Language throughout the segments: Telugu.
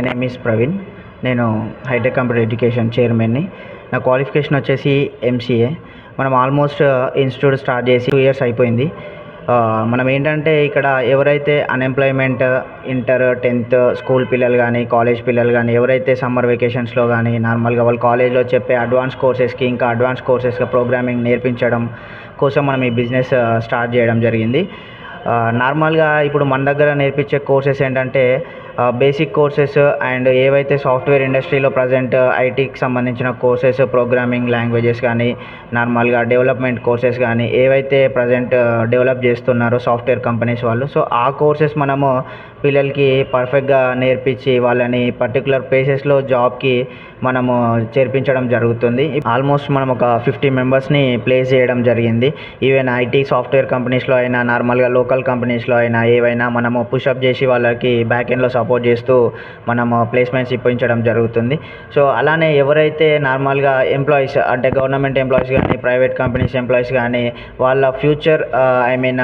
నేమ్ ఈస్ ప్రవీణ్ నేను హైటెక్ కంప్యూటర్ ఎడ్యుకేషన్ చైర్మన్ని నా. క్వాలిఫికేషన్ వచ్చేసి ఎంసీఏ మనం ఆల్మోస్ట్ ఇన్స్టిట్యూట్ స్టార్ట్ చేసి టూ ఇయర్స్ అయిపోయింది. Uh, మనం ఏంటంటే ఇక్కడ ఎవరైతే అన్ఎంప్లాయ్మెంట్ ఇంటర్ టెన్త్ స్కూల్ పిల్లలు కానీ కాలేజ్ పిల్లలు కానీ ఎవరైతే సమ్మర్ వెకేషన్స్లో కానీ నార్మల్గా వాళ్ళు కాలేజ్లో చెప్పే అడ్వాన్స్ కోర్సెస్కి ఇంకా అడ్వాన్స్ కోర్సెస్గా ప్రోగ్రామింగ్ నేర్పించడం కోసం మనం ఈ బిజినెస్ స్టార్ట్ uh, చేయడం జరిగింది. Uh, నార్మల్గా ఇప్పుడు మన దగ్గర నేర్పించే కోర్సెస్ ఏంటంటే బేసిక్ కోర్సెస్ అండ్ ఏవైతే సాఫ్ట్వేర్ ఇండస్ట్రీలో ప్రజెంట్ ఐటీకి సంబంధించిన కోర్సెస్ ప్రోగ్రామింగ్ లాంగ్వేజెస్ కానీ నార్మల్గా డెవలప్మెంట్ కోర్సెస్ కానీ ఏవైతే ప్రజెంట్ డెవలప్ చేస్తున్నారో సాఫ్ట్వేర్ కంపెనీస్ వాళ్ళు సో ఆ కోర్సెస్ మనము పిల్లలకి పర్ఫెక్ట్గా నేర్పించి వాళ్ళని పర్టికులర్ ప్లేసెస్లో జాబ్కి మనము చేర్పించడం జరుగుతుంది. ఆల్మోస్ట్ మనం ఒక ఫిఫ్టీ మెంబర్స్ని ప్లేస్ చేయడం జరిగింది. ఈవెన్ ఐటీ సాఫ్ట్వేర్ కంపెనీస్లో అయినా నార్మల్గా లోకల్ కంపెనీస్లో అయినా ఏవైనా మనము పుషప్ చేసి వాళ్ళకి బ్యాక్ ఎండ్లో సపోర్ట్ చేస్తూ మనము ప్లేస్మెంట్స్ ఇప్పించడం జరుగుతుంది. సో అలానే ఎవరైతే నార్మల్గా ఎంప్లాయీస్ అంటే గవర్నమెంట్ ఎంప్లాయీస్ కానీ ప్రైవేట్ కంపెనీస్ ఎంప్లాయీస్ కానీ వాళ్ళ ఫ్యూచర్ ఐ మీన్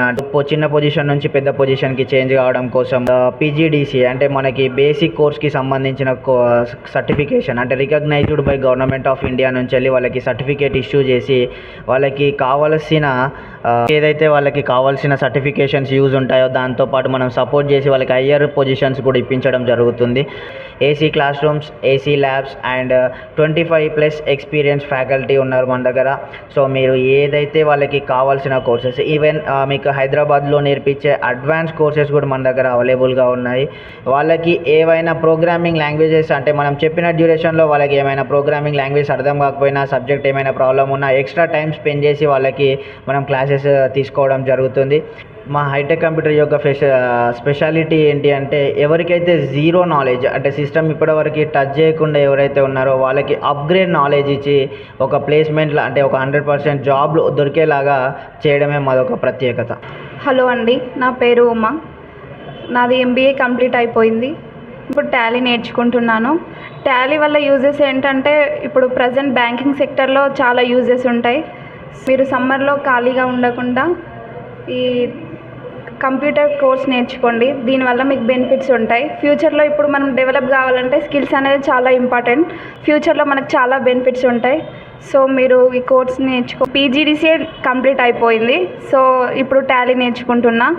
చిన్న పొజిషన్ నుంచి పెద్ద పొజిషన్కి చేంజ్ కావడం కోసం uh, పీజీడీసీ అంటే మనకి బేసిక్ కోర్స్కి సంబంధించిన సర్టిఫికేషన్ అంటే recognised by government of India నుంచి వెళ్ళి వాళ్ళకి సర్టిఫికేట్ ఇష్యూ చేసి వాళ్ళకి కావలసిన uh, ఏదైతే వాళ్ళకి కావాల్సిన సర్టిఫికేషన్స్ యూజ్ ఉంటాయో దాంతోపాటు మనం సపోర్ట్ చేసి వాళ్ళకి హయ్యర్ పొజిషన్స్ కూడా చూపించడం జరుగుతుంది. AC class rooms AC labs and twenty five plus experience faculty ఉన్నారు మన దగ్గర. సో మీరు ఏదైతే వాళ్ళకి కావాల్సిన కోర్సెస్ ఈవెన్ uh, మీకు హైదరాబాద్లో నేర్పించే అడ్వాన్స్ కోర్సెస్ కూడా మన దగ్గర అవైలబుల్గా ఉన్నాయి. వాళ్ళకి ఏవైనా ప్రోగ్రామింగ్ లాంగ్వేజెస్ అంటే మనం చెప్పిన డ్యూరేషన్లో వాళ్ళకి ఏమైనా ప్రోగ్రామింగ్ లాంగ్వేజ్ అర్థం కాకపోయినా సబ్జెక్ట్ ఏమైనా ప్రాబ్లం ఉన్నా ఎక్స్ట్రా టైం స్పెండ్ చేసి వాళ్ళకి మనం క్లాసెస్ uh, తీసుకోవడం జరుగుతుంది. మా హైటెక్ కంప్యూటర్ యొక్క ఫెష స్పెషాలిటీ ఏంటి అంటే ఎవరికైతే జీరో నాలెడ్జ్ అంటే సిస్టమ్ ఇప్పటివరకు టచ్ చేయకుండా ఎవరైతే ఉన్నారో వాళ్ళకి అప్గ్రేడ్ నాలెడ్జ్ ఇచ్చి ఒక ప్లేస్మెంట్లో అంటే ఒక హండ్రెడ్ పర్సెంట్ జాబ్లు దొరికేలాగా చేయడమే మాదొక ప్రత్యేకత. హలో అండి నా పేరు ఉమా. నాది ఎంబీఏ కంప్లీట్ అయిపోయింది. ఇప్పుడు టాలీ నేర్చుకుంటున్నాను. టాలీ వల్ల యూజెస్ ఏంటంటే ఇప్పుడు ప్రజెంట్ బ్యాంకింగ్ సెక్టర్లో చాలా యూజెస్ ఉంటాయి. మీరు సమ్మర్లో ఖాళీగా ఉండకుండా ఈ కంప్యూటర్ కోర్స్ నేర్చుకోండి. దీనివల్ల మీకు బెనిఫిట్స్ ఉంటాయి. ఫ్యూచర్లో ఇప్పుడు మనం డెవలప్ కావాలంటే స్కిల్స్ అనేది చాలా ఇంపార్టెంట్. ఫ్యూచర్లో మనకు చాలా బెనిఫిట్స్ ఉంటాయి. సో మీరు ఈ కోర్స్ నేర్చుకో పీజీడీసీఏ కంప్లీట్ అయిపోయింది. సో ఇప్పుడు టాలీ నేర్చుకుంటున్నా.